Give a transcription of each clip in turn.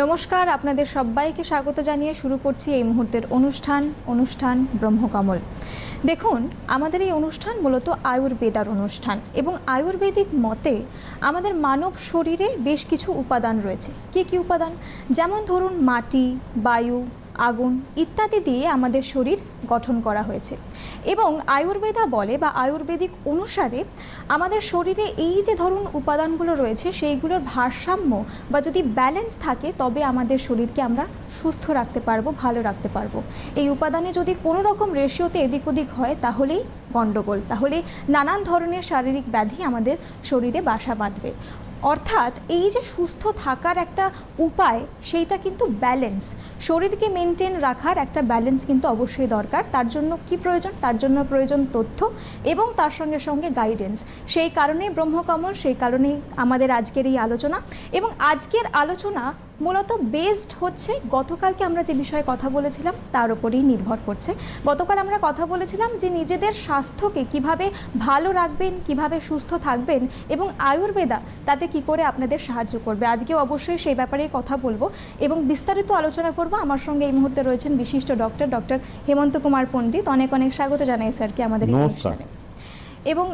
নমস্কার, আপনাদের সবাইকে স্বাগত জানিয়ে শুরু করছি এই মুহূর্তের অনুষ্ঠান অনুষ্ঠান ব্রহ্মকমল। দেখুন, আমাদের এই অনুষ্ঠান মূলত আয়ুর্বেদার অনুষ্ঠান এবং আয়ুর্বেদিক মতে আমাদের মানব শরীরে বেশ কিছু উপাদান রয়েছে। কি কি উপাদান? যেমন ধরুন মাটি, বায়ু আগুন ইত্যাদি দিয়ে আমাদের শরীর গঠন করা হয়েছে। এবং আয়ুর্বেদা বলে বা আয়ুর্বেদিক অনুসারে আমাদের শরীরে এই যে ধরুন উপাদানগুলো রয়েছে, সেইগুলোর ভারসাম্য বা যদি ব্যালেন্স থাকে, তবে আমাদের শরীরকে আমরা সুস্থ রাখতে পারব, ভালো রাখতে পারব। এই উপাদানে যদি কোনো রকম রেশিওতে এদিক ওদিক হয়, তাহলেই গণ্ডগোল তাহলে নানান ধরনের শারীরিক ব্যাধি আমাদের শরীরে বাসা বাঁধবে। অর্থাৎ এই যে সুস্থ থাকার একটা উপায়, সেইটা কিন্তু ব্যালেন্স শরীরকে মেনটেন রাখার একটা ব্যালেন্স কিন্তু অবশ্যই দরকার। তার জন্য কি প্রয়োজন? তার জন্য প্রয়োজন তথ্য এবং তার সঙ্গে সঙ্গে গাইডেন্স সেই কারণেই ব্রহ্মকমল, সেই কারণেই আমাদের আজকের এই আলোচনা এবং আজকের আলোচনা মূলত বেসড হচ্ছে গতকালকে আমরা যে বিষয়ে কথা বলেছিলাম তার উপরেই নির্ভর করছে। গতকাল আমরা কথা বলেছিলাম যে নিজেদের স্বাস্থ্যকে কীভাবে ভালো রাখবেন, কীভাবে সুস্থ থাকবেন এবং আয়ুর্বেদা তাতে কি করে আপনাদের সাহায্য করবে। আজকেও অবশ্যই সেই ব্যাপারেই কথা বলব এবং বিস্তারিত আলোচনা করব। আমার সঙ্গে এই মুহূর্তে রয়েছেন বিশিষ্ট ডক্টর ডক্টর হেমন্ত কুমার পণ্ডিত। অনেক অনেক স্বাগত জানাই স্যারকে আমাদের। অনুষ্ঠানে। এবং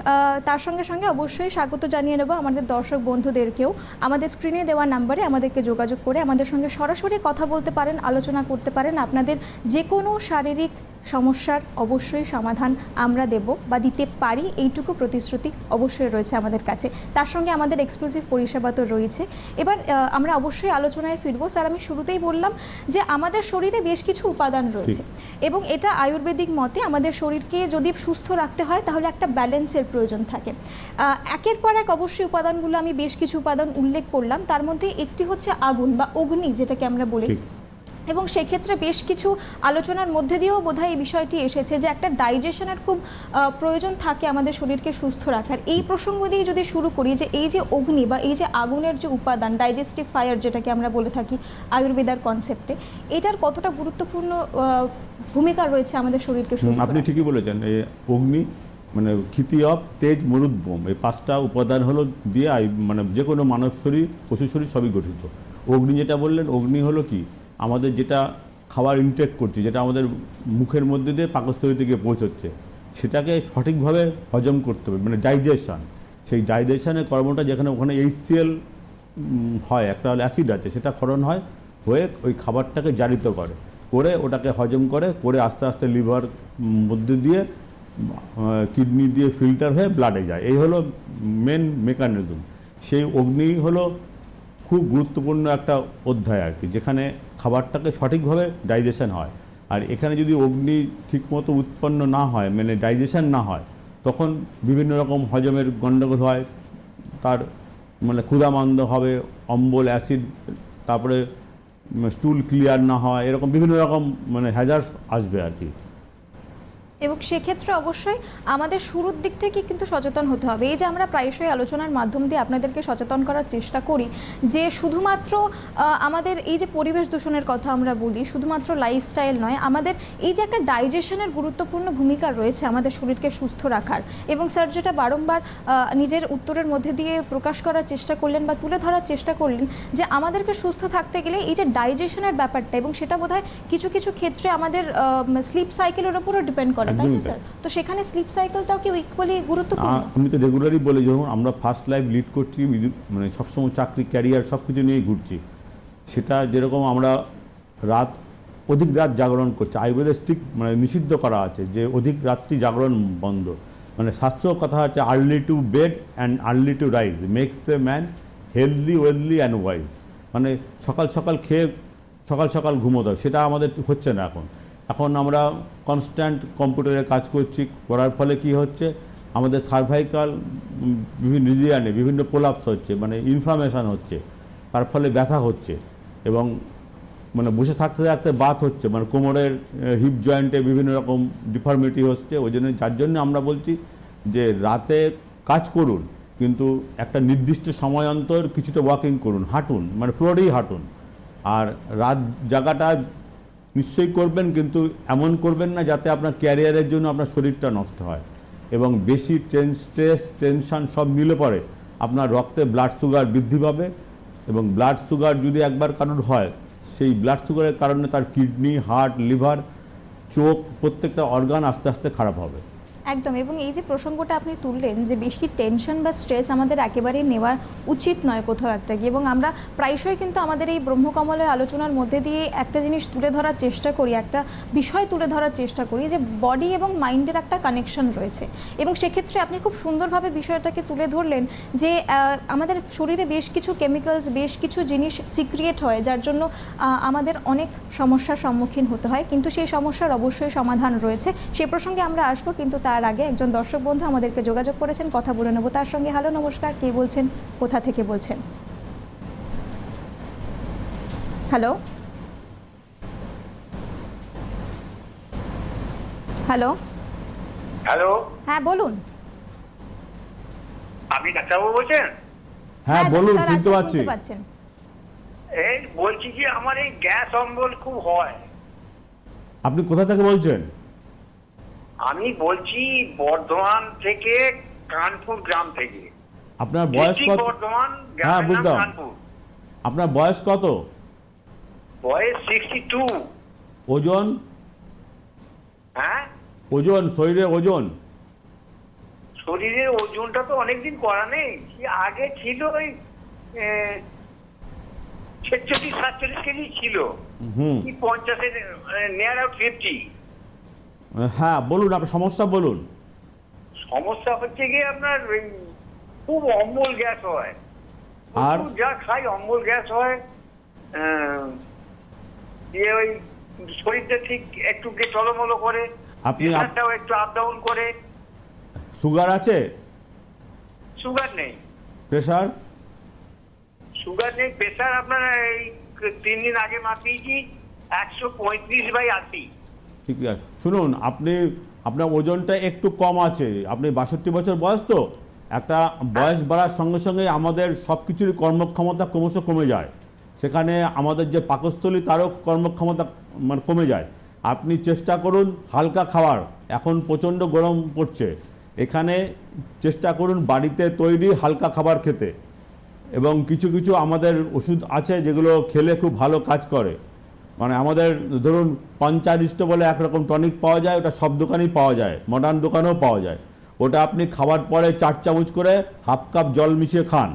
তার সঙ্গে সঙ্গে অবশ্যই স্বাগত জানিয়ে নেব আমাদের দর্শক বন্ধুদেরকেও। আমাদের স্ক্রিনে দেওয়া নাম্বারে আমাদেরকে যোগাযোগ করে আমাদের সঙ্গে সরাসরি কথা বলতে পারেন আলোচনা করতে পারেন। আপনাদের যে কোনো শারীরিক সমস্যার অবশ্যই সমাধান আমরা দেব বা দিতে পারি। এইটুকু প্রতিশ্রুতি অবশ্যই রয়েছে আমাদের কাছে। তার সঙ্গে আমাদের এক্সক্লুসিভ পরিষেবা তো রয়েছে। এবার আমরা অবশ্যই আলোচনায় ফিরবো। স্যার আমি শুরুতেই বললাম যে আমাদের শরীরে বেশ কিছু উপাদান রয়েছে এবং এটা আয়ুর্বেদিক মতে আমাদের শরীরকে যদি সুস্থ রাখতে হয় তাহলে একটা ব্যালেন্সের প্রয়োজন থাকে। একের পর এক অবশ্যই উপাদানগুলো আমি বেশ কিছু উপাদান উল্লেখ করলাম। তার মধ্যে একটি হচ্ছে আগুন বা অগ্নি যেটাকে আমরা বলি। এবং সেক্ষেত্রে বেশ কিছু আলোচনার মধ্যে দিয়েও বোধহয় এই বিষয়টি এসেছে যে একটা ডাইজেশনের খুব প্রয়োজন থাকে আমাদের শরীরকে সুস্থ রাখার। এই প্রসঙ্গ দিয়ে যদি শুরু করি যে এই যে অগ্নি বা এই যে আগুনের যে উপাদান ডাইজেস্টিভ ফায়ার যেটাকে আমরা বলে থাকি আয়ুর্বেদার কনসেপ্টে এটার কতটা গুরুত্বপূর্ণ ভূমিকা রয়েছে আমাদের শরীরকে সুস্থ আপনি ঠিকই বলেছেন। অগ্নি মানে ক্ষিতি অফ তেজ মরুদ্বোম এই পাঁচটা উপাদান হলো দিয়ে মানে যে কোনো মানব শরীর, পশু শরীর সবই গঠিত। অগ্নি যেটা বললেন, অগ্নি হলো কি? আমাদের যেটা খাবার ইনটেক করছি, যেটা আমাদের মুখের মধ্যে দিয়ে পাকস্থলীতে গিয়ে পৌঁছচ্ছে, সেটাকে সঠিকভাবে হজম করতে হবে মানে ডাইজেশন সেই ডাইজেশনের কর্মটা যেখানে ওখানে এইচসিএল হয়, একটা অ্যাসিড আছে, সেটা ক্ষরণ হয়, হয়ে ওই খাবারটাকে জারিত করে। করে ওটাকে হজম করে করে আস্তে আস্তে লিভার মধ্যে দিয়ে কিডনি দিয়ে ফিল্টার হয়ে ব্লাডে যায়। এই হলো মেন মেকানিজম সেই অগ্নি হলো খুব গুরুত্বপূর্ণ একটা অধ্যায় আর কি, যেখানে খাবারটাকে সঠিকভাবে ডাইজেশন হয়। আর এখানে যদি অগ্নি ঠিকমতো উৎপন্ন না হয় মানে ডাইজেশন না হয়, তখন বিভিন্ন রকম হজমের গণ্ডগোল হয়, তার মানে ক্ষুধামান্দ হবে, অম্বল, অ্যাসিড, তারপরে স্টুল ক্লিয়ার না হয়, এরকম বিভিন্ন রকম মানে হ্যাজার্স আসবে আর কি। এবং সেক্ষেত্রে অবশ্যই আমাদের শুরুর দিক থেকে কিন্তু সচেতন হতে হবে। এই যে আমরা প্রায়শই আলোচনার মাধ্যম দিয়ে আপনাদেরকে সচেতন করার চেষ্টা করি যে শুধুমাত্র আমাদের এই যে পরিবেশ দূষণের কথা আমরা বলি, শুধুমাত্র লাইফস্টাইল নয়, আমাদের এই যে একটা ডাইজেশনের গুরুত্বপূর্ণ ভূমিকা রয়েছে আমাদের শরীরকে সুস্থ রাখার। এবং স্যার, যেটা বারংবার নিজের উত্তরের মধ্যে দিয়ে প্রকাশ করার চেষ্টা করলেন বা তুলে ধরার চেষ্টা করলেন যে আমাদেরকে সুস্থ থাকতে গেলে এই যে ডাইজেশনের ব্যাপারটা এবং সেটা বোধহয় কিছু কিছু ক্ষেত্রে আমাদের স্লিপ সাইকেলের উপরও ডিপেন্ড করে। তাই না স্যার তো সেখানে স্লিপ সাইকেলটাও কি ইকুয়ালি গুরুত্বপূর্ণ? আমি তো রেগুলারই বলি যখন আমরা ফার্স্ট লাইফ লিড করছি মানে সবসময় চাকরি ক্যারিয়ার সব কিছু নিয়েই ঘুরছি। সেটা যেরকম আমরা রাত অধিক রাত জাগরণ করছি। আয়ুর্বেদে স্টিক মানে নিষিদ্ধ করা আছে যে অধিক রাত্রি জাগরণ বন্ধ। মানে শাস্ত্র কথা আছে early to bed and early to rise makes a man healthy wealthy and wise মানে সকাল সকাল খেয়ে সকাল সকাল ঘুমোতে হবে সেটা আমাদের হচ্ছে না এখন। এখন আমরা কনস্ট্যান্ট কম্পিউটারে কাজ করছি, করার ফলে কি হচ্ছে? আমাদের সার্ভাইকাল বিভিন্ন রিজিয়ানে বিভিন্ন প্রলাপস হচ্ছে মানে ইনফ্লামেশন হচ্ছে, তার ফলে ব্যথা হচ্ছে এবং মানে বসে থাকতে থাকতে বাত হচ্ছে মানে কোমরের হিপ জয়েন্টে বিভিন্ন রকম ডিফর্মিটি হচ্ছে, ওই জন্য যার জন্য আমরা বলছি যে রাতে কাজ করুন, কিন্তু একটা নির্দিষ্ট সময় অন্তর কিছুটা ওয়াকিং করুন, হাঁটুন মানে ফ্লোরেই হাঁটুন। আর রাত জায়গাটা নিশ্চয়ই করবেন, কিন্তু এমন করবেন না যাতে আপনার ক্যারিয়ারের জন্য আপনার শরীরটা নষ্ট হয় এবং বেশি টেন স্ট্রেস, টেনশান সব মিলে পড়ে আপনার রক্তে ব্লাড সুগার বৃদ্ধি পাবে এবং ব্লাড সুগার যদি একবার কারোর হয়, সেই ব্লাড সুগারের কারণে তার কিডনি হার্ট লিভার চোখ প্রত্যেকটা অর্গান আস্তে আস্তে খারাপ হবে। একদম, এবং এই যে প্রসঙ্গটা আপনি তুললেন যে বেশি টেনশন বা স্ট্রেস আমাদের একেবারেই নেওয়া উচিত নয় কোথাও একটা গিয়ে, এবং আমরা প্রায়শই কিন্তু আমাদের এই ব্রহ্মকমলের আলোচনার মধ্যে দিয়ে একটা জিনিস তুলে ধরার চেষ্টা করি, একটা বিষয় তুলে ধরার চেষ্টা করি যে বডি এবং মাইন্ডের একটা কানেকশন রয়েছে। এবং সেক্ষেত্রে আপনি খুব সুন্দরভাবে বিষয়টাকে তুলে ধরলেন যে আমাদের শরীরে বেশ কিছু কেমিক্যালস বেশ কিছু জিনিস সিক্রিয়েট হয়, যার জন্য আমাদের অনেক সমস্যার সম্মুখীন হতে হয়। কিন্তু সেই সমস্যার অবশ্যই সমাধান রয়েছে। সে প্রসঙ্গে আমরা আসব, কিন্তু তার আগে একজন দর্শক বন্ধু আমাদেরকে যোগাযোগ করেছেন কথা বলে নেব তার সঙ্গে। হ্যালো নমস্কার কে বলছেন? কোথা থেকে বলছেন? হ্যালো? হ্যালো? হ্যালো? হ্যাঁ বলুন। আপনি ডাক্তারবাবু বলছেন? হ্যাঁ বলুন শুনতে পাচ্ছি। এই বলছি যে আমার এই গ্যাস অম্বল খুব হয়। আপনি কোথা থেকে বলছেন? আমি বলছি বর্ধমান থেকে কানপুর গ্রাম থেকে। আপনার বয়স কত? বর্ধমান হ্যাঁ, বুঝলাম। আপনার বয়স কত? বয়স সিক্সটি টু ওজন? হ্যাঁ? ওজন শরীরে ওজন? শরীরের ওজনটা তো অনেকদিন করা নেই। কি আগে ছিল ওই ছেচল্লিশ সাতচল্লিশ কেজি ছিল। পঞ্চাশের নেয়ার আউট ফিফটি হ্যাঁ বলুন আপনার সমস্যা বলুন। সমস্যা হচ্ছে গিয়ে আপনার খুব অম্বল গ্যাস হয়। আর? যা খাই অম্বল গ্যাস হয়। দিয়ে ওই শরীরটা ঠিক একটু গে টলমলো করে আপনি একটু আপ ডাউন করে। সুগার আছে? সুগার নেই। প্রেশার সুগার নেই প্রেশার আপনার এই তিন দিন আগে মাপিয়েছি একশো পঁয়ত্রিশ বাই আশি। ঠিক আছে। শুনুন, আপনি, আপনার ওজনটা একটু কম আছে। আপনি বাষট্টি বছর বয়স তো, একটা বয়স বাড়ার সঙ্গে সঙ্গে আমাদের সব কিছুরই কর্মক্ষমতা ক্রমশ কমে যায়। সেখানে আমাদের যে পাকস্থলী, তারও কর্মক্ষমতা মানে কমে যায়। আপনি চেষ্টা করুন হালকা খাবার, এখন প্রচণ্ড গরম পড়ছে। এখানে চেষ্টা করুন বাড়িতে তৈরি হালকা খাবার খেতে। এবং কিছু কিছু আমাদের ওষুধ আছে যেগুলো খেলে খুব ভালো কাজ করে। মানে আমাদের ধরুন পঞ্চারিষ্ট বলে একরকম টনিক পাওয়া যায়, ওটা সব দোকানেই পাওয়া যায় মডার্ন দোকানেও পাওয়া যায়। ওটা আপনি খাবার পরে চার চামচ করে হাফ কাপ জল মিশিয়ে খান।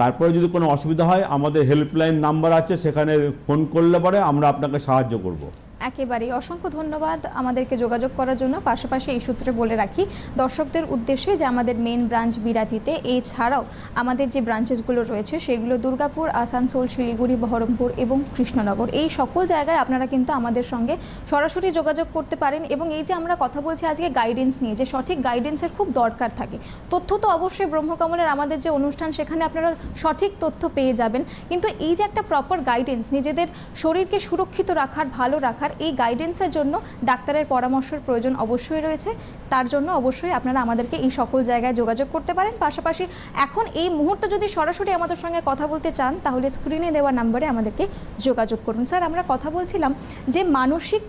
তারপরে যদি কোনো অসুবিধা হয়, আমাদের হেল্পলাইন নাম্বার আছে, সেখানে ফোন করলে পরে আমরা আপনাকে সাহায্য করব। একেবারেই। অসংখ্য ধন্যবাদ আমাদেরকে যোগাযোগ করার জন্য। পাশাপাশি এই সূত্রে বলে রাখি, দর্শকদের উদ্দেশ্যে যে আমাদের মেন ব্রাঞ্চ বিরাটিতে, এছাড়াও আমাদের যে ব্রাঞ্চেসগুলো রয়েছে, সেগুলো দুর্গাপুর, আসানসোল, শিলিগুড়ি, বহরমপুর এবং কৃষ্ণনগর। এই সকল জায়গায় আপনারা কিন্তু আমাদের সঙ্গে সরাসরি যোগাযোগ করতে পারেন এবং এই যে আমরা কথা বলছি আজকে গাইডেন্স নিয়ে, যে সঠিক গাইডেন্সের খুব দরকার থাকে। তথ্য তো অবশ্যই ব্রহ্মকমলের আমাদের যে অনুষ্ঠান, সেখানে আপনারা সঠিক তথ্য পেয়ে যাবেন। কিন্তু এই যে একটা প্রপার গাইডেন্স নিজেদের শরীরকে সুরক্ষিত রাখার, ভালো রাখার এই গাইডেন্সের জন্য ডাক্তারের পরামর্শের প্রয়োজন অবশ্যই রয়েছে। তার জন্য অবশ্যই আপনারা আমাদেরকে এই সকল জায়গায় যোগাযোগ করতে পারেন। পাশাপাশি এখন এই মুহূর্তে যদি সরাসরি আমাদের সঙ্গে কথা বলতে চান, তাহলে স্ক্রিনে দেওয়া নাম্বারে আমাদেরকে যোগাযোগ করুন। স্যার, আমরা কথা বলছিলাম যে মানসিক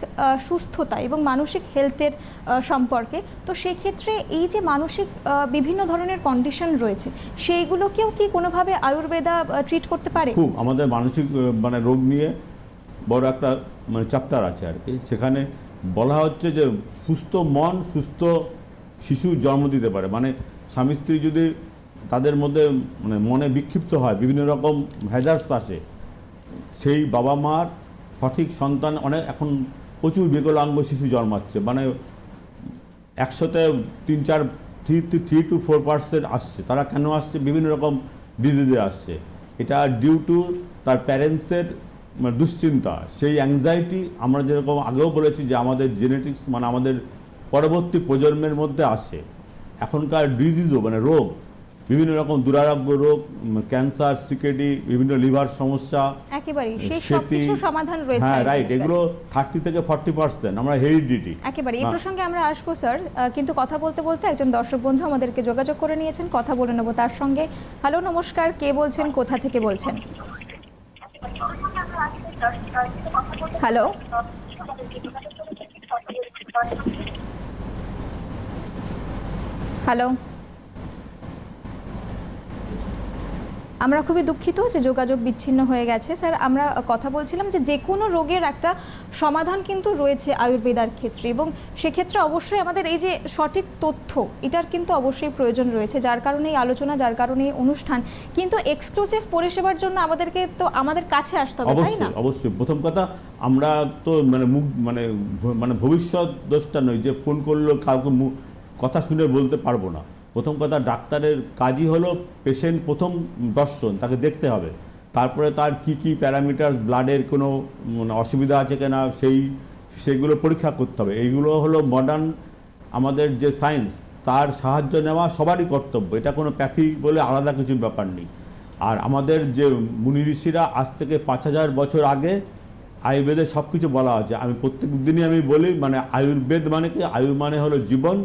সুস্থতা এবং মানসিক হেলথের সম্পর্কে। তো সেক্ষেত্রে এই যে মানসিক বিভিন্ন ধরনের কন্ডিশন রয়েছে, সেইগুলোকেও কি কোনোভাবে আয়ুর্বেদা ট্রিট করতে পারে? খুব। আমাদের মানসিক মানে রোগ নিয়ে বড় একটা মানে চ্যাপ্টার আছে আর কি। সেখানে বলা হচ্ছে যে সুস্থ মন সুস্থ শিশু জন্ম দিতে পারে। মানে স্বামী স্ত্রী যদি তাদের মধ্যে মানে মনে বিক্ষিপ্ত হয়, বিভিন্ন রকম হ্যাজার্স আসে, সেই বাবা মার সঠিক সন্তান অনেক, এখন প্রচুর বিকলাঙ্গ শিশু জন্মাচ্ছে। মানে একশোতে তিন চার three three two four percent আসছে। তারা কেন আসছে? বিভিন্ন রকম ডিজিজে আসছে। এটা ডিউ টু তার প্যারেন্টসের দুশ্চিন্তা। সেই অ্যাংজাইটি আমরা যেরকম আগেও বলেছি যে আমাদের জেনেটিক্স মানে আমাদের পরবর্তী প্রজন্মের মধ্যে আসে। এখনকার ডিজিজও মানে রোগ বিভিন্ন রকম দুরারোগ্য রোগ ক্যান্সার সিকেডি বিভিন্ন লিভার সমস্যা একেবারেই সেই সব কিছু সমাধান রয়েছে হ্যাঁ রাইট এগুলো থার্টি থেকে ফর্টি পার্সেন্ট আমরা হেরিডিটি একেবারে এই প্রসঙ্গে আমরা আসব স্যার কিন্তু কথা বলতে বলতে একজন দর্শক বন্ধু আমাদেরকে যোগাযোগ করে নিয়েছেন কথা বলে নেব তার সঙ্গে। হ্যালো নমস্কার কে বলছেন কোথা থেকে বলছেন? হ্যালো হ্যালো আমরা খুবই দুঃখিত যে যোগাযোগ বিচ্ছিন্ন হয়ে গেছে। স্যার, আমরা কথা বলছিলাম যে যে কোনো রোগের একটা সমাধান কিন্তু রয়েছে আয়ুর্বেদার ক্ষেত্রে এবং সেক্ষেত্রে অবশ্যই আমাদের এই যে সঠিক তথ্য, এটার কিন্তু অবশ্যই প্রয়োজন রয়েছে, যার কারণে আলোচনা, যার কারণে অনুষ্ঠান। কিন্তু এক্সক্লুসিভ পরিষেবার জন্য আমাদেরকে তো আমাদের কাছে আসতে হবে, তাই না? অবশ্যই প্রথম কথা, আমরা তো মানে মুখ মানে মানে ভবিষ্যৎ দোষটা নয় যে ফোন করল, কাউকে কথা শুনে বলতে পারব না। প্রথম কথা, ডাক্তারের কাজই হলো পেশেন্ট প্রথম দর্শন, তাকে দেখতে হবে। তারপরে তার কি কি প্যারামিটার ব্লাডের কোনো মানে অসুবিধা আছে কিনা, সেই সেইগুলো পরীক্ষা করতে হবে। এইগুলো হলো মডার্ন আমাদের যে সায়েন্স তার সাহায্য নেওয়া সবারই কর্তব্য। এটা কোনো প্যাথি বলে আলাদা কিছু ব্যাপার নেই। আর আমাদের যে মুনি ঋষিরা আজ থেকে পাঁচ হাজার বছর আগে আয়ুর্বেদে সব কিছু বলা আছে আমি প্রত্যেক দিনই আমি বলি মানে আয়ুর্বেদ মানে কি? আয়ু মানে হলো জীবন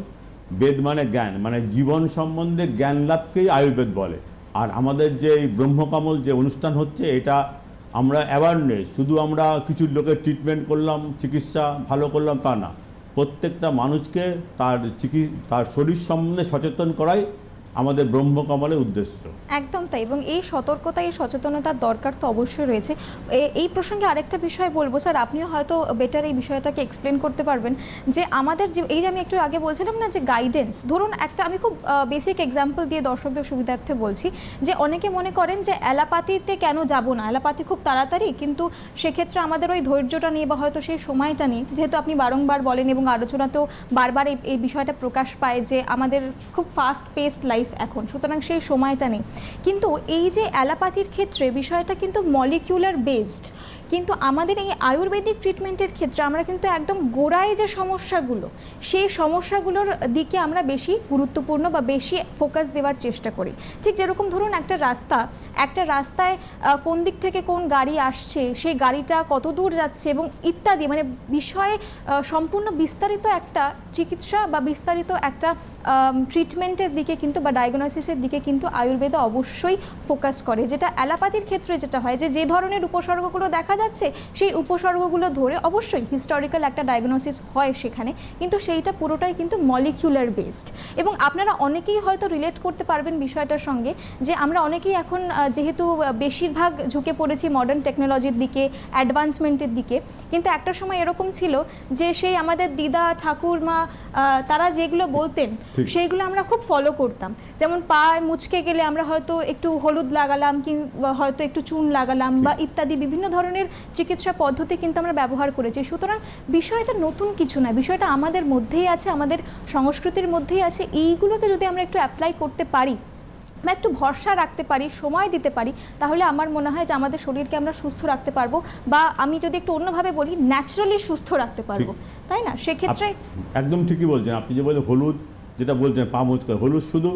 বেদ মানে জ্ঞান মানে জীবন সম্বন্ধে জ্ঞান লাভকেই আয়ুর্বেদ বলে। আর আমাদের যে এই ব্রহ্মকমল যে অনুষ্ঠান হচ্ছে, এটা আমরা অ্যাওয়ারনেস শুধু আমরা কিছু লোকের ট্রিটমেন্ট করলাম, চিকিৎসা ভালো করলাম তা না। প্রত্যেকটা মানুষকে তার চিকি, তার শরীর সম্বন্ধে সচেতন করাই আমাদের ব্রহ্মকমলের উদ্দেশ্য। একদম তাই, এবং এই সতর্কতা, এই সচেতনতার দরকার তো অবশ্যই রয়েছে। এই প্রসঙ্গে আরেকটা বিষয় বলব, স্যার, আপনিও হয়তো বেটার এই বিষয়টাকে এক্সপ্লেন করতে পারবেন যে আমাদের যে, এই যে আমি একটু আগে বলছিলাম না যে গাইডেন্স ধরুন একটা আমি খুব বেসিক এক্সাম্পল দিয়ে দর্শকদের সুবিধার্থে বলছি যে অনেকে মনে করেন যে অ্যালাপাতিতে কেন যাব না? অ্যালাপাতি খুব তাড়াতাড়ি, কিন্তু সেক্ষেত্রে আমাদের ওই ধৈর্যটা নিয়ে বা হয়তো সেই সময়টা নিয়ে যেহেতু আপনি বারংবার বলেন এবং আলোচনাতেও বারবার এই বিষয়টা প্রকাশ পায় যে আমাদের খুব ফাস্ট পেসড লাইফ এখন। সুতরাং সেই সময়টা নেই। কিন্তু এই যে অ্যালাপাথির ক্ষেত্রে বিষয়টা কিন্তু মলিকিউলার বেসড কিন্তু আমাদের এই আয়ুর্বেদিক ট্রিটমেন্টের ক্ষেত্রে আমরা কিন্তু একদম গোড়ায় যে সমস্যাগুলো, সেই সমস্যাগুলোর দিকে আমরা বেশি গুরুত্বপূর্ণ বা বেশি ফোকাস দেওয়ার চেষ্টা করি। ঠিক যেরকম ধরুন একটা রাস্তা, একটা রাস্তায় কোন দিক থেকে কোন গাড়ি আসছে, সেই গাড়িটা কত দূর যাচ্ছে এবং ইত্যাদি মানে বিষয়ে সম্পূর্ণ বিস্তারিত একটা চিকিৎসা বা বিস্তারিত একটা ট্রিটমেন্টের দিকে কিন্তু বা ডায়াগনোসিসের দিকে কিন্তু আয়ুর্বেদ অবশ্যই ফোকাস করে। যেটা অ্যালাপাতির ক্ষেত্রে যেটা হয় যে যে ধরনের উপসর্গগুলো দেখা যাচ্ছে সেই উপসর্গগুলো ধরে অবশ্যই হিস্টোরিক্যাল একটা ডায়াগনোসিস হয় সেখানে কিন্তু সেইটা পুরোটাই কিন্তু মলিকিউলার বেসড এবং আপনারা অনেকেই হয়তো রিলেট করতে পারবেন বিষয়টার সঙ্গে যে আমরা অনেকেই এখন যেহেতু বেশিরভাগ ঝুঁকে পড়েছি মডার্ন টেকনোলজির দিকে অ্যাডভান্সমেন্টের দিকে কিন্তু একটা সময় এরকম ছিল যে সেই আমাদের দিদা ঠাকুরমা তারা যেগুলো বলতেন সেইগুলো আমরা খুব ফলো করতাম। যেমন পা মুচকে গেলে আমরা হয়তো একটু হলুদ লাগালাম কিংবা হয়তো একটু চুন লাগালাম বা ইত্যাদি বিভিন্ন ধরনের চিকিৎসা পদ্ধতি কিন্তু আমরা ব্যবহার করেছি। সুতরাং বিষয়টা নতুন কিছু না বিষয়টা আমাদের মধ্যেই আছে আমাদের সংস্কৃতির মধ্যেই আছে। এইগুলোকে যদি আমরা একটু অ্যাপ্লাই করতে পারি বা একটু ভরসা রাখতে পারি সময় দিতে পারি তাহলে আমার মনে হয় যে আমাদের শরীরকে আমরা সুস্থ রাখতে পারব বা আমি যদি একটু অন্যভাবে বলি ন্যাচারালি সুস্থ রাখতে পারব। তাই না? সেক্ষেত্রে একদম ঠিকই বলছেন। আপনি যে বলে হলুদ যেটা বলছেন পা মুচকা হলুদ শুধু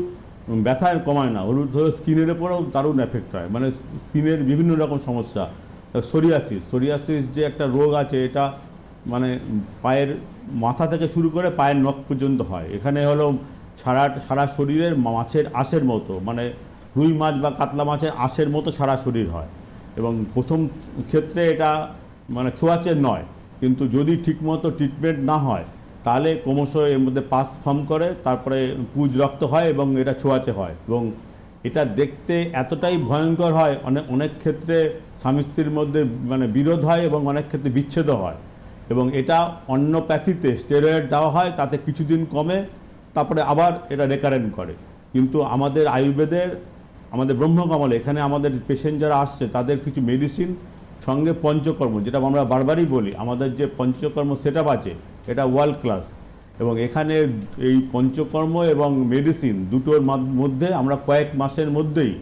উম, ব্যথা কমায় না হলুদ হলো স্কিনের উপরেও দারুণ এফেক্ট হয়। মানে স্কিনের বিভিন্ন রকম সমস্যা। সোরিয়াসিস সোরিয়াসিস যে একটা রোগ আছে, এটা মানে পায়ের মাথা থেকে শুরু করে পায়ের নখ পর্যন্ত হয়। এখানে হলো সারা সারা শরীরের মাছের আঁশের মতো মানে রুই মাছ বা কাতলা মাছের আঁশের মতো সারা শরীর হয়। এবং প্রথম ক্ষেত্রে এটা মানে ছোঁয়াচে নয়, কিন্তু যদি ঠিকমতো ট্রিটমেন্ট না হয়, তাহলে ক্রমশ এর মধ্যে পাস ফর্ম করে, তারপরে পুজ রক্ত হয় এবং এটা ছোঁয়াচে হয় এবং এটা দেখতে এতটাই ভয়ঙ্কর হয় অনেক অনেক ক্ষেত্রে স্বামী স্ত্রীর মধ্যে মানে বিরোধ হয় এবং অনেক ক্ষেত্রে বিচ্ছেদও হয়। এবং এটা অন্য প্যাথিতে স্টেরয়েড দেওয়া হয়, তাতে কিছুদিন কমে, তারপরে আবার এটা রেকারেন্ট করে। কিন্তু আমাদের আয়ুর্বেদের, আমাদের ব্রহ্মকমলে, এখানে আমাদের পেশেন্ট যারা আসছে, তাদের কিছু মেডিসিন সঙ্গে পঞ্চকর্ম, যেটা আমরা বারবারই বলি, আমাদের যে পঞ্চকর্ম সেট আছে, এটা ওয়ার্ল্ড ক্লাস এবং এখানে এই পঞ্চকর্ম এবং মেডিসিন দুটোর মধ্যে আমরা কয়েক মাসের মধ্যেই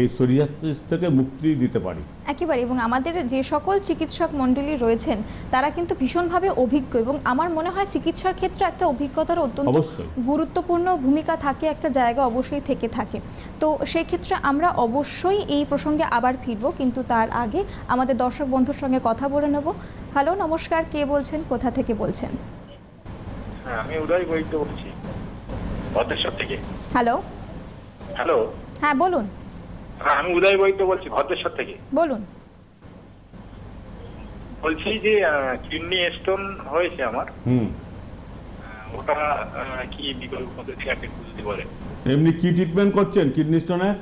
এই সোরিয়াসিস থেকে মুক্তি দিতে পারি। একেবারে এবং আমাদের যে সকল চিকিৎসক মণ্ডলী রয়েছেন তারা কিন্তু ভীষণভাবে অভিজ্ঞ এবং আমার মনে হয় চিকিৎসার ক্ষেত্রে একটা অভিজ্ঞতার অত্যন্ত গুরুত্বপূর্ণ ভূমিকা থাকে একটা জায়গা অবশ্যই থেকে থাকে। তো সেই ক্ষেত্রে আমরা অবশ্যই এই প্রসঙ্গে আবার ফিরব কিন্তু তার আগে আমাদের দর্শক বন্ধুর সঙ্গে কথা বলে নেব। হ্যালো নমস্কার কে বলছেন কোথা থেকে বলছেন? হ্যাঁ আমি উদয় বৈদ্য বলছি ভদ্রেশ্বর থেকে। হ্যালো? হ্যালো? হ্যাঁ বলুন। হ্যাঁ আমি উদয় বৈদ্য বলছি ভদ্রেশ্বর থেকে। বলুন। বলছি যে কিডনি স্টোন হয়েছে আমার। হুম। ওটা কি বিকল্প পদ্ধতি আপনি বুঝতে পারেন এমনি কি ট্রিটমেন্ট করছেন কিডনি স্টোনের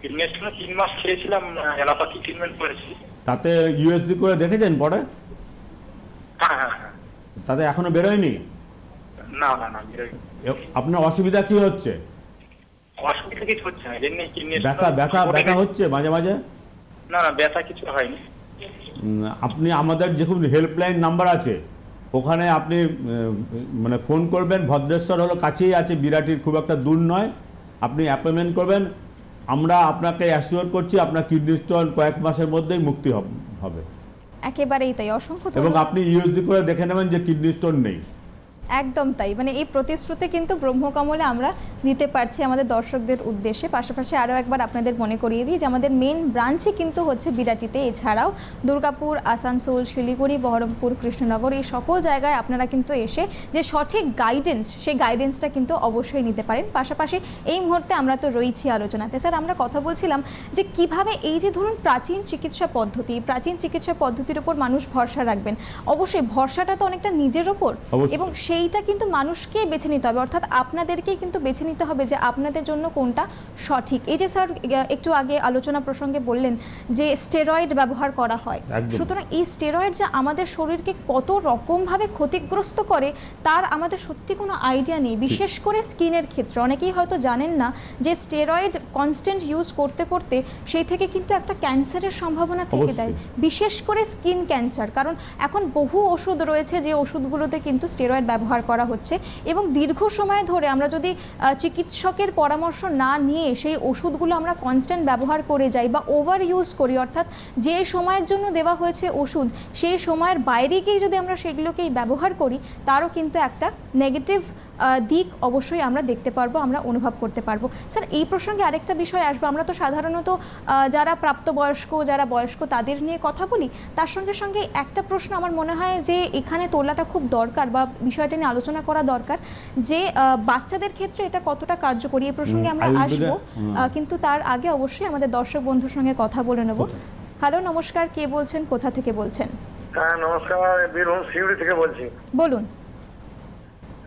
কিডনি স্টোনে তিন মাস খেয়েছিলাম এলাপাতি ট্রিটমেন্ট করেছি। তাতে ইউএসডি করে দেখেছেন পরে? হ্যাঁ হ্যাঁ হ্যাঁ। তাতে এখনও বেরোয়নি? না না না আপনার অসুবিধা কি হচ্ছে? অসুবিধা কিছু হচ্ছে না এমনি কিডনি ব্যথা ব্যথা ব্যথা হচ্ছে মাঝে মাঝে? না না ব্যথা কিছু হয়নি। আপনি আমাদের যেরকম হেল্পলাইন নাম্বার আছে। ওখানে আপনি মানে ফোন করবেন ভদ্রেশ্বর হলো কাছেই আছে বিরাটির খুব একটা দূর নয়। আপনি অ্যাপয়েন্টমেন্ট করবেন আমরা আপনাকে অ্যাসিওর করছি আপনার কিডনি স্টোন কয়েক মাসের মধ্যেই মুক্তি হবে একেবারেই তাই অসংখ্য এবং আপনি ইউএসডি করে দেখে নেবেন যে কিডনি স্টোন নেই। একদম তাই। মানে এই প্রতিশ্রুতি কিন্তু ব্রহ্মকমলে আমরা নিতে পারছি আমাদের দর্শকদের উদ্দেশ্যে। পাশাপাশি আরও একবার আপনাদের মনে করিয়ে দিই যে আমাদের মেন ব্রাঞ্চই কিন্তু হচ্ছে বিরাটিতে। এছাড়াও দুর্গাপুর আসানসোল শিলিগুড়ি বহরমপুর কৃষ্ণনগর এই সকল জায়গায় আপনারা কিন্তু এসে যে সঠিক গাইডেন্স সেই গাইডেন্সটা কিন্তু অবশ্যই নিতে পারেন। পাশাপাশি এই মুহূর্তে আমরা তো রয়েছি আলোচনাতে। স্যার আমরা কথা বলছিলাম যে কীভাবে এই যে ধরুন প্রাচীন চিকিৎসা পদ্ধতি প্রাচীন চিকিৎসা পদ্ধতির ওপর মানুষ ভরসা রাখবেন। অবশ্যই ভরসাটা তো অনেকটা নিজের ওপর এবং এবং সেইটা কিন্তু মানুষকে বেছে নিতে হবে। অর্থাৎ আপনাদেরকেই কিন্তু বেছে নিতে হবে যে আপনাদের জন্য কোনটা সঠিক। এই যে স্যার একটু আগে আলোচনা প্রসঙ্গে বললেন যে স্টেরয়েড ব্যবহার করা হয়। সুতরাং এই স্টেরয়েড যে আমাদের শরীরকে কত রকমভাবে ক্ষতিগ্রস্ত করে তার আমাদের সত্যি কোনো আইডিয়া নেই। বিশেষ করে স্কিনের ক্ষেত্রে। অনেকেই হয়তো জানেন না যে স্টেরয়েড কনস্ট্যান্ট ইউজ করতে করতে সেই থেকে কিন্তু একটা ক্যান্সারের সম্ভাবনা থেকে দেয়। বিশেষ করে স্কিন ক্যান্সার। কারণ এখন বহু ওষুধ রয়েছে যে ওষুধগুলোতে কিন্তু স্টেরয়েড ব্যবহার করা হচ্ছে এবং দীর্ঘ সময় ধরে আমরা যদি চিকিৎসকের পরামর্শ না নিয়ে সেই ওষুধগুলো আমরা কনস্ট্যান্ট ব্যবহার করে যাই বা ওভার ইউজ করি, অর্থাৎ যে সময়ের জন্য দেওয়া হয়েছে ওষুধ সেই সময়ের বাইরে গিয়ে যদি আমরা সেগুলোকেই ব্যবহার করি, তারও কিন্তু একটা নেগেটিভ দিক অবশ্যই আমরা দেখতে পারব আমরা অনুভব করতে পারব। স্যার এই প্রসঙ্গে আরেকটা বিষয় আসবে। আমরা তো সাধারণত আহ, যারা প্রাপ্তবয়স্ক যারা বয়স্ক তাদের নিয়ে কথা বলি। তার সঙ্গে সঙ্গে একটা প্রশ্ন আমার মনে হয় যে এখানে তোলাটা খুব দরকার বা বিষয়টা নিয়ে আলোচনা করা দরকার যে আহ, বাচ্চাদের ক্ষেত্রে এটা কতটা কার্যকরী? এই প্রসঙ্গে আমরা আসব। আহ, কিন্তু তার আগে অবশ্যই আমাদের দর্শক বন্ধুর সঙ্গে কথা বলে নেব। হ্যালো নমস্কার। কে বলছেন? কোথা থেকে বলছেন? হ্যাঁ নমস্কার। বীরভূম সিউড়ি থেকে বলছি। বলুন।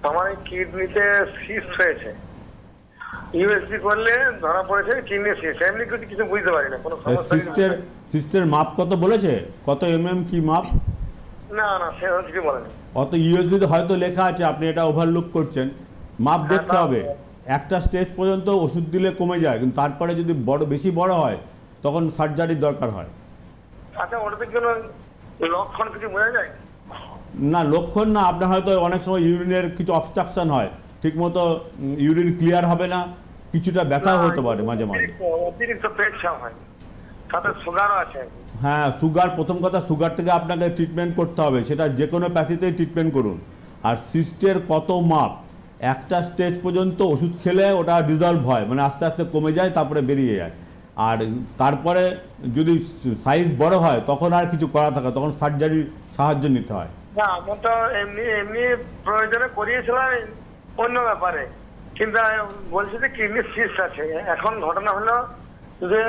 আমার এই কিডনিতে সিস্ট হয়েছে ইউএসডি করলে ধরা পড়েছে কিডনি সিস্ট এমনি কিছু কিছু বুঝতে পারি না কোনো সমস্যা সিস্টের সিস্টের মাপ কত বলেছে? কত এমএম কি মাপ? না না সে কিছু বলেনি। অত ইউএসডিতে হয়তো লেখা আছে আপনি এটা ওভারলুক করছেন। মাপ হ্যাঁ, দেখতে হবে। একটা স্টেজ পর্যন্ত ওষুধ দিলে কমে যায় কিন্তু তারপরে যদি বড় বেশি বড় হয় তখন সার্জারির দরকার হয়। আচ্ছা ওটাতে জন্য লক্ষণ কিছু বোঝা যায়? না লক্ষণ না আপনার হয়তো অনেক সময় ইউরিনের কিছু অবস্ট্রাকশন হয়। ঠিকমতো ইউরিন ক্লিয়ার হবে না কিছুটা ব্যথাও হতে পারে মাঝে মাঝে। অতিরিক্ত- অতিরিক্ত পেট হয়। সাথে সুগারও আছে। হ্যাঁ সুগার প্রথম কথা সুগার থেকে আপনাকে ট্রিটমেন্ট করতে হবে সেটা যে কোনো প্যাথিতেই ট্রিটমেন্ট করুন। আর সিস্টের কত মাপ একটা স্টেজ পর্যন্ত ওষুধ খেলে ওটা ডিজলভ হয় মানে আস্তে আস্তে কমে যায় তারপরে বেরিয়ে যায়। আর তারপরে যদি সাইজ বড় হয় তখন আর কিছু করা থাকে তখন সার্জারির সাহায্য নিতে হয়। না আমার তো এমনি এমনি প্রয়োজনে করিয়েছিলাম অন্য ব্যাপারে। কিন্তু বলছি যে কিডনি সিস্ট আছে। এখন ঘটনা হলো যে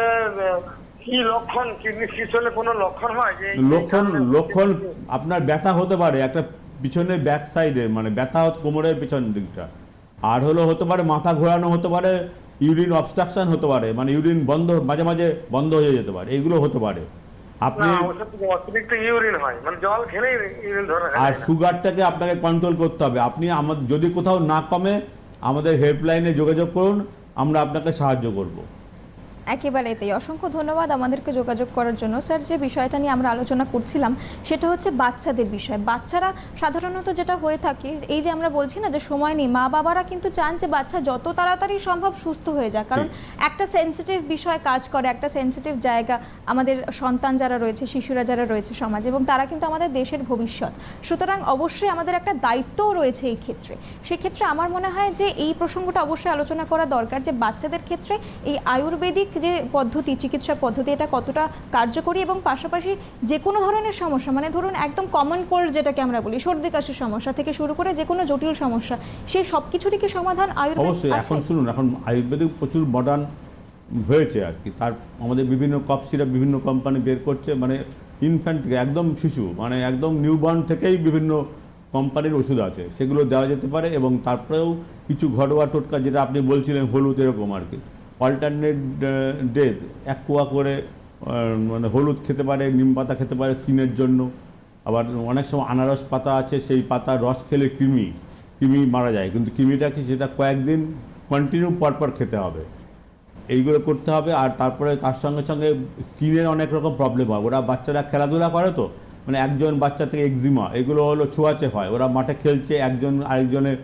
কি লক্ষণ কিডনি সিস্ট হলে কোনো লক্ষণ হয়? যে লক্ষণ লক্ষণ আপনার ব্যথা হতে পারে একটা পিছনে ব্যাক সাইডে মানে ব্যথা কোমরের পিছন দিকটা। আর হলো হতে পারে মাথা ঘোরানো হতে পারে ইউরিন অবস্ট্রাকশন হতে পারে মানে ইউরিন বন্ধ মাঝে মাঝে বন্ধ হয়ে যেতে পারে এগুলো হতে পারে। আপনি হয়। মানে আর সুগারটাকে আপনাকে কন্ট্রোল করতে হবে। আপনি আমাদের যদি কোথাও না কমে আমাদের হেল্পলাইনে যোগাযোগ করুন আমরা আপনাকে সাহায্য করব। একেবারে তাই অসংখ্য ধন্যবাদ আমাদেরকে যোগাযোগ করার জন্য। স্যার যে বিষয়টা নিয়ে আমরা আলোচনা করছিলাম সেটা হচ্ছে বাচ্চাদের বিষয়। বাচ্চারা সাধারণত যেটা হয়ে থাকে এই যে আমরা বলছি না যে সময় নেই মা বাবারা কিন্তু চান যে বাচ্চা যত তাড়াতাড়ি সম্ভব সুস্থ হয়ে যায় কারণ একটা সেন্সিটিভ বিষয় কাজ করে একটা সেন্সিটিভ জায়গা আমাদের সন্তান যারা রয়েছে শিশুরা যারা রয়েছে সমাজে এবং তারা কিন্তু আমাদের দেশের ভবিষ্যৎ। সুতরাং অবশ্যই আমাদের একটা দায়িত্বও রয়েছে এই ক্ষেত্রে। সেক্ষেত্রে আমার মনে হয় যে এই প্রসঙ্গটা অবশ্যই আলোচনা করা দরকার যে বাচ্চাদের ক্ষেত্রে এই আয়ুর্বেদিক যে পদ্ধতি চিকিৎসা পদ্ধতি এটা কতটা কার্যকরী এবং পাশাপাশি যে কোনো ধরনের সমস্যা মানে ধরুন একদম কমন কোল্ড যেটাকে আমরা বলি সর্দি কাশির সমস্যা থেকে শুরু করে যে কোনো জটিল সমস্যা সেই সব কিছুরই কি সমাধান আয়ুর্বেদ অবশ্যই এখন শুনুন এখন আয়ুর্বেদিক প্রচুর মডার্ন হয়েছে আর কি। তার আমাদের বিভিন্ন কফ সিরাপ বিভিন্ন কোম্পানি বের করছে মানে ইনফ্যান্ট থেকে একদম শিশু মানে একদম নিউবর্ন থেকেই বিভিন্ন কোম্পানির ওষুধ আছে সেগুলো দেওয়া যেতে পারে এবং তারপরেও কিছু ঘরোয়া টোটকা যেটা আপনি বলছিলেন হলুদ এরকম আর কি। অল্টারনেট ডেজ এক করে মানে হলুদ খেতে পারে, নিম পাতা খেতে পারে স্কিনের জন্য। আবার অনেক সময় আনারস পাতা আছে, সেই পাতার রস খেলে কৃমি কৃমি মারা যায়। কিন্তু কৃমিটা কি সেটা কয়েকদিন কন্টিনিউ পরপর খেতে হবে। এইগুলো করতে হবে আর তারপরে তার সঙ্গে সঙ্গে স্কিনের অনেক রকম প্রবলেম হয়। ওরা বাচ্চারা খেলাধুলা করে তো মানে একজন বাচ্চা থেকে এক্সিমা এগুলো হলো ছোঁয়াচে হয়। ওরা মাঠে খেলছে, একজন আরেকজনের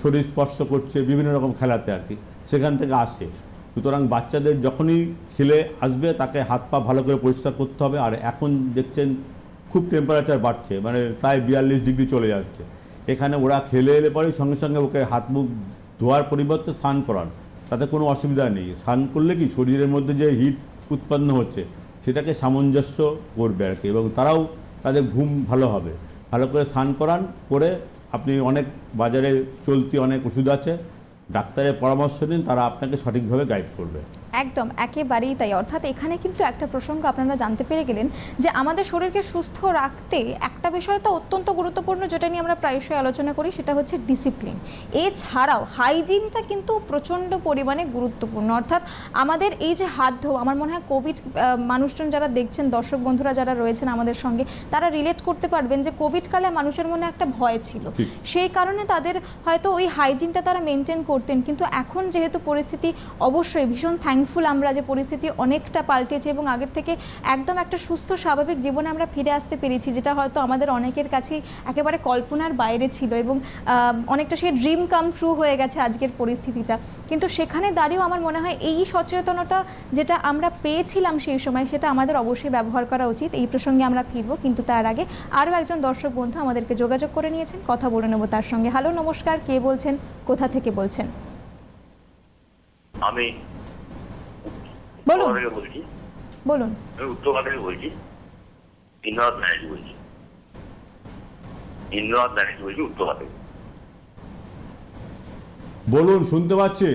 শরীর স্পর্শ করছে, বিভিন্ন রকম খেলাতে আর কি, সেখান থেকে আসে। সুতরাং বাচ্চাদের যখনই খেলে আসবে, তাকে হাত পা ভালো করে পরিষ্কার করতে হবে। আর এখন দেখছেন খুব টেম্পারেচার বাড়ছে মানে প্রায় বিয়াল্লিশ ডিগ্রি চলে যাচ্ছে। এখানে ওরা খেলে এলে পরেই সঙ্গে সঙ্গে ওকে হাত মুখ ধোয়ার পরিবর্তে স্নান করান। তাতে কোনো অসুবিধা নেই। স্নান করলে কি শরীরের মধ্যে যে হিট উৎপন্ন হচ্ছে, সেটাকে সামঞ্জস্য করবে আর কি। এবং তারাও তাদের ঘুম ভালো হবে। ভালো করে স্নান করান, করে আপনি অনেক বাজারে চলতি অনেক ওষুধ আছে ডাক্তারের পরামর্শ নিন তারা আপনাকে সঠিকভাবে গাইড করবে। একদম একেবারেই তাই। অর্থাৎ এখানে কিন্তু একটা প্রসঙ্গ আপনারা জানতে পেরে গেলেন যে আমাদের শরীরকে সুস্থ রাখতে একটা বিষয় তো অত্যন্ত গুরুত্বপূর্ণ যেটা নিয়ে আমরা প্রায়শই আলোচনা করি সেটা হচ্ছে ডিসিপ্লিন এছাড়াও হাইজিনটা কিন্তু প্রচণ্ড পরিমাণে গুরুত্বপূর্ণ। অর্থাৎ আমাদের এই যে হাত ধোয়া আমার মনে হয় কোভিড মানুষজন যারা দেখছেন দর্শক বন্ধুরা যারা রয়েছেন আমাদের সঙ্গে তারা রিলেট করতে পারবেন যে কোভিডকালে মানুষের মনে একটা ভয় ছিল। সেই কারণে তাদের হয়তো ওই হাইজিনটা তারা মেনটেন করতেন। কিন্তু এখন যেহেতু পরিস্থিতি অবশ্যই ভীষণ থ্যাঙ্কফুল আমরা যে পরিস্থিতি অনেকটা পাল্টেছে এবং আগের থেকে একদম একটা সুস্থ, স্বাভাবিক জীবনে আমরা ফিরে আসতে পেরেছি, যেটা হয়তো আমাদের অনেকের কাছেই একেবারে কল্পনার বাইরে ছিল এবং অনেকটা সেই ড্রিম কাম ট্রু হয়ে গেছে আজকের পরিস্থিতিটা। কিন্তু সেখানে দাঁড়িয়েও আমার মনে হয় এই সচেতনতা যেটা আমরা পেয়েছিলাম সেই সময়, সেটা আমাদের অবশ্যই ব্যবহার করা উচিত। এই প্রসঙ্গে আমরা ফিরবো, কিন্তু তার আগে আরও একজন দর্শক বন্ধু আমাদেরকে যোগাযোগ করে নিয়েছেন, কথা বলে নেব তার সঙ্গে। হ্যালো, নমস্কার। কে বলছেন? কোথা থেকে বলছেন? আমি বলুন বলছি বলুন আমি উত্তরবঙ্গ থেকে বলছি ইন্দ্রনাথ ব্যানার্জি বলছি ইন্দ্রনাথ ব্যানার্জি বলছি থেকে বলুন শুনতে পাচ্ছি?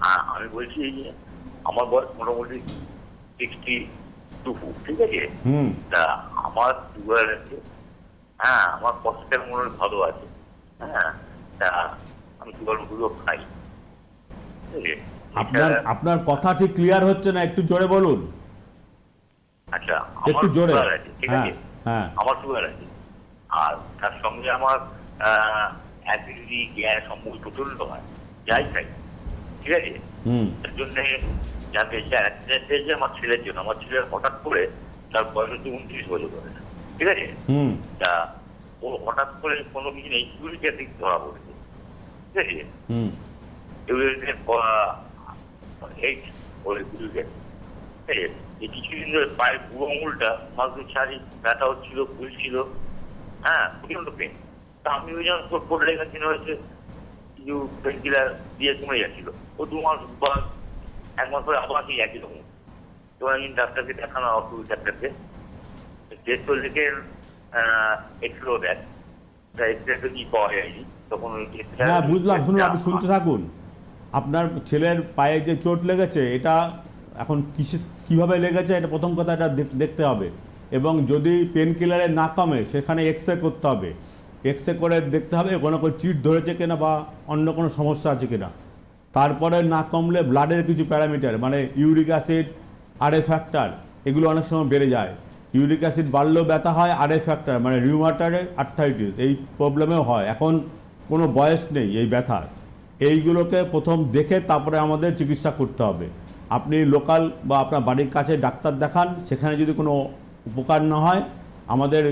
হ্যাঁ আমি বলছি আমার বয়স মোটামুটি সিক্সটি টু ঠিক আছে? হুম। তা আমার সুগার আছে হ্যাঁ আমার কষ্টের মনে ভালো আছে হ্যাঁ তা আমি সুগার খাই ঠিক আছে? আপনার আপনার কথা ঠিক ক্লিয়ার হচ্ছে না একটু জোরে বলুন। আচ্ছা একটু আমার জোরে হ্যাঁ হ্যাঁ। আমার সুগার আছে। আর তার সঙ্গে আমার অ্যাসিডিটি গ্যাস অম্বল প্রচণ্ড হয় যাই খাই ঠিক আছে? হুম। তার জন্য জানতে চাই অ্যাক্সিডেন্ট হয়েছে আমার ছেলের জন্য। আমার ছেলের হঠাৎ করে তার বয়স হচ্ছে উনত্রিশ বছর করে ঠিক আছে? হুম। তা ও হঠাৎ করে কোনো কিছু নেই ইউরিক অ্যাসিড ধরা পড়েছে ঠিক আছে? হুম। ইউরিক অ্যাসিড ঠিক আছে এই কিছুদিন ধরে পায়ের বুড়ো আঙুলটা মাঝে চারি ব্যথা হচ্ছিল ফুলছিল হ্যাঁ প্রচণ্ড পেন তা আমি ওই জন্য করে রেখেছিল হচ্ছে কিছু পেন কিলার দিয়ে কমে যাচ্ছিল ও দু মাস বা এক মাস পরে আবার সেই একই রকম। তো আমি ডাক্তারকে দেখানো অসুবিধা ডাক্তারকে টেস্ট তো লিখে এক্সরো দেয়। তা এক্সরে কি পাওয়া যায়নি? তখন ওই হ্যাঁ বুঝলাম। শুনুন, আপনি শুনতে থাকুন। আপনার ছেলের পায়ে যে চোট লেগেছে, এটা এখন কিসে, কীভাবে লেগেছে, এটা প্রথম কথা এটা দেখ- দেখতে হবে। এবং যদি পেন কিলারে না কমে, সেখানে এক্স রে করতে হবে। এক্স রে করে দেখতে হবে কোনো কোনো চিট ধরেছে কিনা বা অন্য কোনো সমস্যা আছে কিনা। তারপরে না কমলে ব্লাডের কিছু প্যারামিটার মানে ইউরিক অ্যাসিড, আর এ ফ্যাক্টর, এগুলো অনেক সময় বেড়ে যায়। ইউরিক অ্যাসিড বাড়লেও ব্যথা হয়, আর এ ফ্যাক্টর মানে রিউমাটারে আর্থাইটিস এই প্রবলেমেও হয়। এখন কোনো বয়স নেই এই ব্যথার। এইগুলোকে প্রথম দেখে তারপরে আমাদের চিকিৎসা করতে হবে। আপনি লোকাল বা আপনার বাড়ির কাছে ডাক্তার দেখান সেখানে যদি কোনো উপকার না হয় আমাদের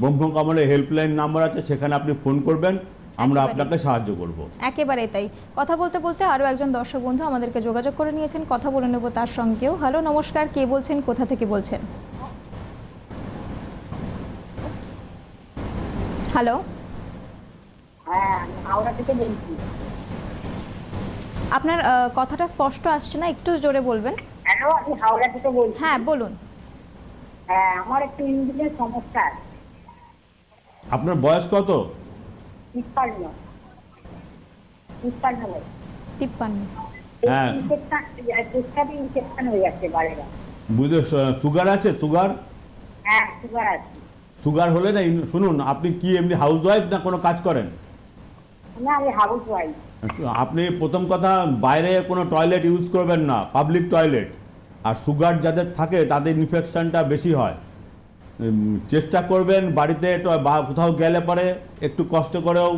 ব্রহ্মকমলের হেল্পলাইন নাম্বার আছে সেখানে আপনি ফোন করবেন আমরা আপনাকে সাহায্য করব। একেবারে তাই। কথা বলতে বলতে আরও একজন দর্শক বন্ধু আমাদেরকে যোগাযোগ করে নিয়েছেন কথা বলে নেব তার সঙ্গেও। হ্যালো নমস্কার কে বলছেন কোথা থেকে বলছেন? হ্যালো? হ্যাঁ হাওড়া থেকে বলছি। আপনার আহ, কথাটা স্পষ্ট আসছে না? একটু জোরে বলবেন। হ্যালো আমি হাওড়া থেকে বলছি। হ্যাঁ বলুন। হ্যাঁ আমার একটু ইঞ্জিনের সমস্যা আছে। আপনার বয়স কত? তিপ্পান্ন। তিপ্পান্ন তিপ্পান্ন। হ্যাঁ। ইনফেকশন হয়ে যাচ্ছে বারে সুগার আছে? সুগার? হ্যাঁ সুগার আছে। সুগার হলে না শুনুন আপনি কি এমনি হাউস ওয়াইফ না কোনো কাজ করেন? না আমি হাউস ওয়াইফ আপনি প্রথম কথা, বাইরে কোনো টয়লেট ইউজ করবেন না পাবলিক টয়লেট আর সুগার যাদের থাকে, তাদের ইনফেকশানটা বেশি হয়। চেষ্টা করবেন বাড়িতে বা, কোথাও গেলে পরে একটু কষ্ট করেও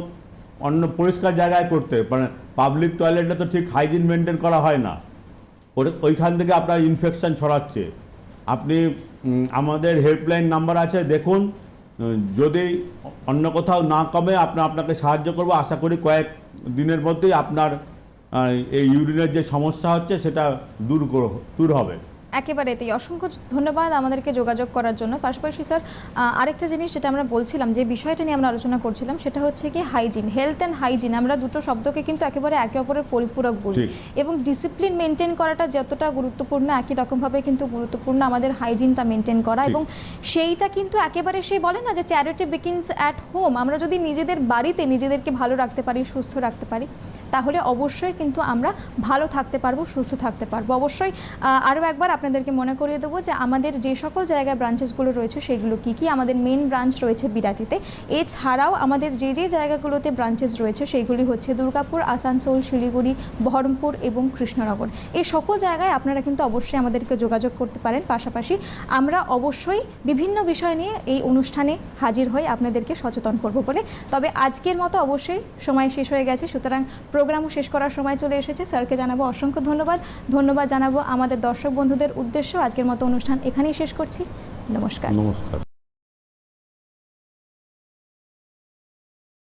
অন্য পরিষ্কার জায়গায় করতে। মানে পাবলিক টয়লেটে তো ঠিক হাইজিন মেনটেন করা হয় না। ওইখান থেকে আপনার ইনফেকশান ছড়াচ্ছে। আপনি আমাদের হেল্পলাইন নাম্বার আছে, দেখুন। যদি অন্য কোথাও না কমে আপনি আপনাকে সাহায্য করব। আশা করি কয়েক দিনের মধ্যেই আপনার এই ইউরিনের যে সমস্যা হচ্ছে সেটা দূর দূর হবে। একেবারে তাই অসংখ্য ধন্যবাদ আমাদেরকে যোগাযোগ করার জন্য। পাশাপাশি স্যার আরেকটা জিনিস যেটা আমরা বলছিলাম যে বিষয়টা নিয়ে আমরা আলোচনা করছিলাম সেটা হচ্ছে কি হাইজিন হেলথ অ্যান্ড হাইজিন আমরা দুটো শব্দকে কিন্তু একেবারে একে অপরের পরিপূরক বলি। এবং ডিসিপ্লিন মেনটেন করাটা যতটা গুরুত্বপূর্ণ একই রকমভাবে কিন্তু গুরুত্বপূর্ণ আমাদের হাইজিনটা মেনটেন করা। এবং সেইটা কিন্তু একেবারে সেই বলে না যে চ্যারিটি বিকিনস অ্যাট হোম আমরা যদি নিজেদের বাড়িতে নিজেদেরকে ভালো রাখতে পারি সুস্থ রাখতে পারি তাহলে অবশ্যই কিন্তু আমরা ভালো থাকতে পারব সুস্থ থাকতে পারব। অবশ্যই আরও একবার আপনাদেরকে মনে করিয়ে দেবো যে আমাদের যে সকল জায়গায় ব্রাঞ্চেসগুলো রয়েছে, সেগুলো কী কী? আমাদের মেন ব্রাঞ্চ রয়েছে বিরাটিতে। এছাড়াও আমাদের যে যে জায়গাগুলোতে ব্রাঞ্চেস রয়েছে সেইগুলি হচ্ছে দুর্গাপুর, আসানসোল, শিলিগুড়ি, বহরমপুর এবং কৃষ্ণনগর। এই সকল জায়গায় আপনারা কিন্তু অবশ্যই আমাদেরকে যোগাযোগ করতে পারেন। পাশাপাশি আমরা অবশ্যই বিভিন্ন বিষয় নিয়ে এই অনুষ্ঠানে হাজির হয়ে আপনাদেরকে সচেতন করব বলে। তবে আজকের মতো অবশ্যই সময় শেষ হয়ে গেছে। সুতরাং প্রোগ্রামও শেষ করার সময় চলে এসেছে। স্যারকে জানাব অসংখ্য ধন্যবাদ। ধন্যবাদ জানাব আমাদের দর্শক বন্ধুদের উদ্দেশ্য আজকের মতো অনুষ্ঠান এখানেই শেষ করছি। নমস্কার। নমস্কার।